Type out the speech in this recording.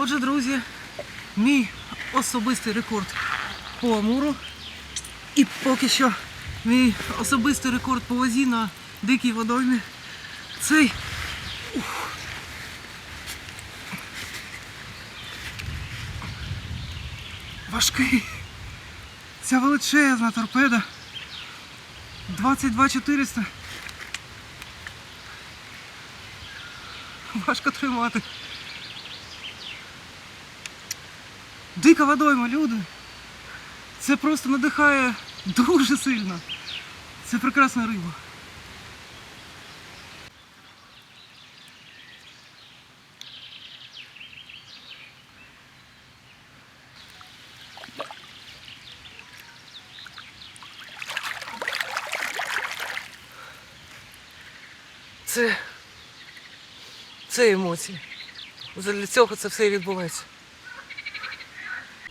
Отже, друзі, мій особистий рекорд по Амуру. І поки що мій особистий рекорд по вазі на дикій водоймі. Цей. Ух. Важкий. Ця величезна торпеда. 22 400. Важко тримати. Дика водойма, люди. Це просто надихає дуже сильно. Це прекрасна риба. Це. Це емоції. Для цього це все і відбувається.